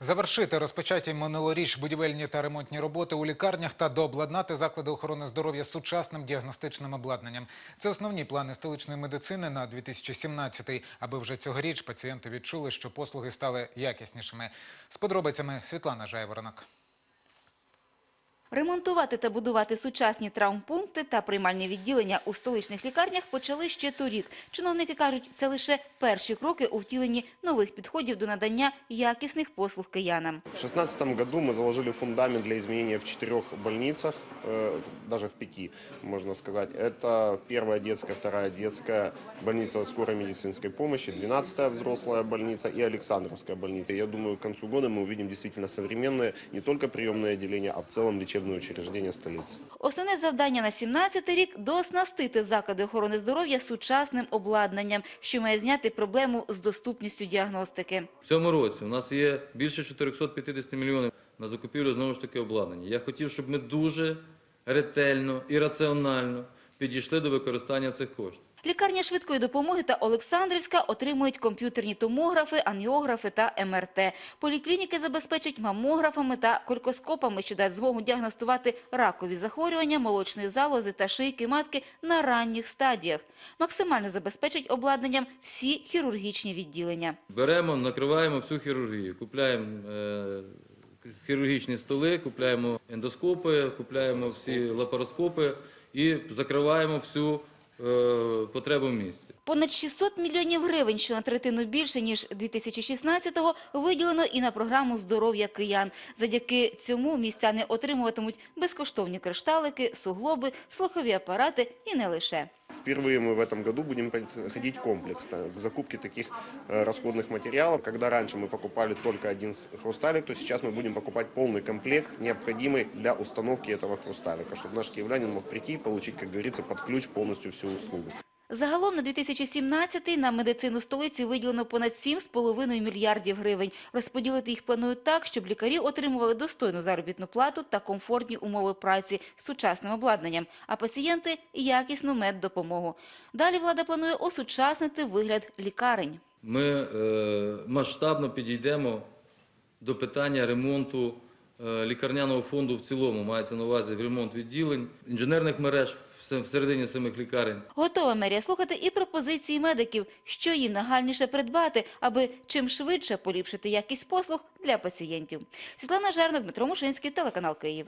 Завершити розпочаті минулоріч будівельні та ремонтні роботи у лікарнях та дообладнати заклади охорони здоров'я сучасним діагностичним обладнанням. Це основні плани столичної медицини на 2017-й, аби вже цьогоріч пацієнти відчули, що послуги стали якіснішими. З подробицями Світлана Жайворонок. Ремонтувати та будувати сучасні травмпункти та приймальні відділення у столичних лікарнях почали ще торік. Чиновники кажуть, це лише перші кроки у втіленні нових підходів до надання якісних послуг киянам. В 2016 году мы заложили фундамент для изменения в четырех больницах, э, даже в пяти, можно сказать. Это первая детская, вторая детская больница скорой медицинской помощи, 12-я взрослая больница и Александровская больница. Я думаю, к концу года мы увидим действительно современные не только приемные отделения, а в целом лечебные учреждения столицы. Основне завдання на 17 рік – дооснастити заклади охорони здоров'я сучасним обладнанням, що має зняти проблему з доступністю діагностики. В цьому році у нас є більше 450 мільйонів на закупівлю знову ж таки обладнання. Я хотів, щоб ми дуже ретельно і раціонально підійшли до використання цих коштів. Лікарня швидкої допомоги та Олександрівська отримують комп'ютерні томографи, аніографи та МРТ. Поліклініки забезпечать мамографами та колькоскопами, що дасть змогу діагностувати ракові захворювання, молочної залози та шийки матки на ранніх стадіях. Максимально забезпечать обладнанням всі хірургічні відділення. Беремо, накриваємо всю хірургію, купляємо е, хірургічні столи, купляємо ендоскопи, купляємо всі лапароскопи і закриваємо всю е, потребу в місті. Понад 600 мільйонів гривень, що на третину більше, ніж 2016-го, виділено і на програму «Здоров'я киян». Завдяки цьому містяни отримуватимуть безкоштовні кришталики, суглоби, слухові апарати і не лише. Впервые мы в этом году будем ходить комплексно к закупке таких э, расходных материалов. Когда раньше мы покупали только один с- хрусталик, то сейчас мы будем покупать полный комплект, необходимый для установки этого хрусталика, чтобы наш киевлянин мог прийти и получить, как говорится, под ключ полностью всю услугу. Загалом на 2017-й на медицину столиці виділено понад 7,5 мільярдів гривень. Розподілити їх планують так, щоб лікарі отримували достойну заробітну плату та комфортні умови праці з сучасним обладнанням, а пацієнти – якісну меддопомогу. Далі влада планує осучаснити вигляд лікарень. Ми е, масштабно підійдемо до питання ремонту лікарняного фонду в цілому. Мається на увазі ремонт відділень, інженерних мереж в- всередині самих лікарень. Готова мерія слухати і пропозиції медиків, що їм нагальніше придбати, аби чим швидше поліпшити якість послуг для пацієнтів. Світлана Жернок, Дмитро Мушинський, телеканал Київ.